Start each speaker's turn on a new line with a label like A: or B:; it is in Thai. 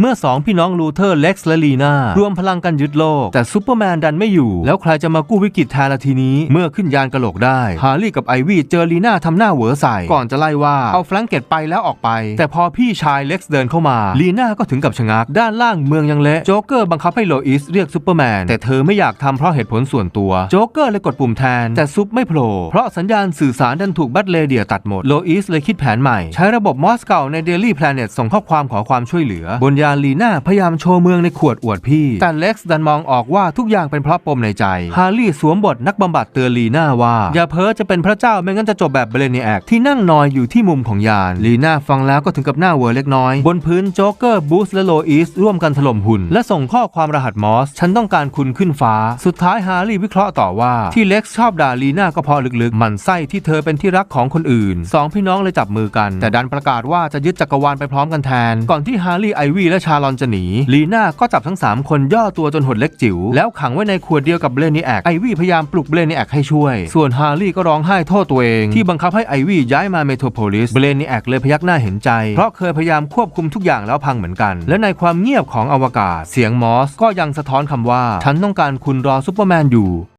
A: เมื่อสองพี่น้องลูเทอร์เล็กซ์และลีนารวมพลังกันยึดโลก แต่ซูเปอร์แมนดันไม่อยู่ แล้วใครจะมากู้วิกฤตแทนละทีนี้ เมื่อขึ้นยานกระโหลกได้ ฮาร์รี่กับไอวี่เจอลีน่าทำหน้าเหวอใส่ก่อนจะไล่ว่าเอาแฟรงเกตไปแล้วออกไป แต่พอพี่ชายเล็กซ์เดินเข้ามาลีน่าก็ถึงกับชะงักด้านล่างเมืองยังเละโจ๊กเกอร์บังคับให้โลอิสเรียกซูเปอร์แมนแต่เธอไม่อยากทำเพราะเหตุผลส่วนตัวโจ๊กเกอร์เลยกดปุ่มแทน แต่ซุปไม่โผล่เพราะสัญญาณสื่อสารดันถูกบัตเลเดียตัดหมดโลอิสเลยคิดแผนใหม่ใช้ระบบมอสเก่าในเดลี่แพลเน็ตส่งข้อความขอความช่วยเหลือบนยานลีน่าพยายามโชว์เมืองในขวดอวดพี่ แต่เล็กซ์ดันมองออกว่าทุกอย่างเป็นเพราะปมในใจ ฮาร์รี่สวมบทนักบำบัดเตือนลีน่าว่า อย่าเพ้อจะเป็นพระเจ้าไม่งั้นจะจบแบบเบลเนียแอกที่นั่งนอยอยู่ที่มุมของยาน ลีน่าฟังแล้วก็ถึงกับหน้าเวอร์เล็กน้อย บนพื้นโจ๊กเกอร์บูสและโลอิสร่วมกันถล่มหุ่น และส่งข้อความรหัสมอส ฉันต้องการคุณขึ้นฟ้า สุดท้ายฮาร์รี่วิเคราะห์ต่อว่าที่เล็กซ์ชอบด่าลีน่าก็เพราะลึกๆหมันไส้ที่เธอเป็นที่รักของคนอื่นสองพี่น้องเลยจับมือกัน แต่ดันประกาศว่าจะยึดจักรวาลไปพร้อมกันแทน ก่อนที่ฮาร์รี่ไอวี่และชาลอนจะหนี ลีน่าก็จับทั้ง 3 คนย่อตัวจนหดเล็กจิ๋ว แล้วขังไว้ในขวดเดียวกับเบลนี่แอกไอวี่พยายามปลุกเบลนี่แอกให้ช่วย ส่วนฮาร์รี่ก็ร้องไห้โทษตัวเอง ที่บังคับให้ไอวี่ย้ายมาเมโทรโพลิส เบลนี่แอกเลยพยักหน้าเห็นใจ เพราะเคยพยายามควบคุมทุกอย่างแล้วพังเหมือนกัน และในความเงียบของอวกาศ เสียงมอสก็ยังสะท้อนคำว่า ฉันต้องการคุณรอซูเปอร์แมนอยู่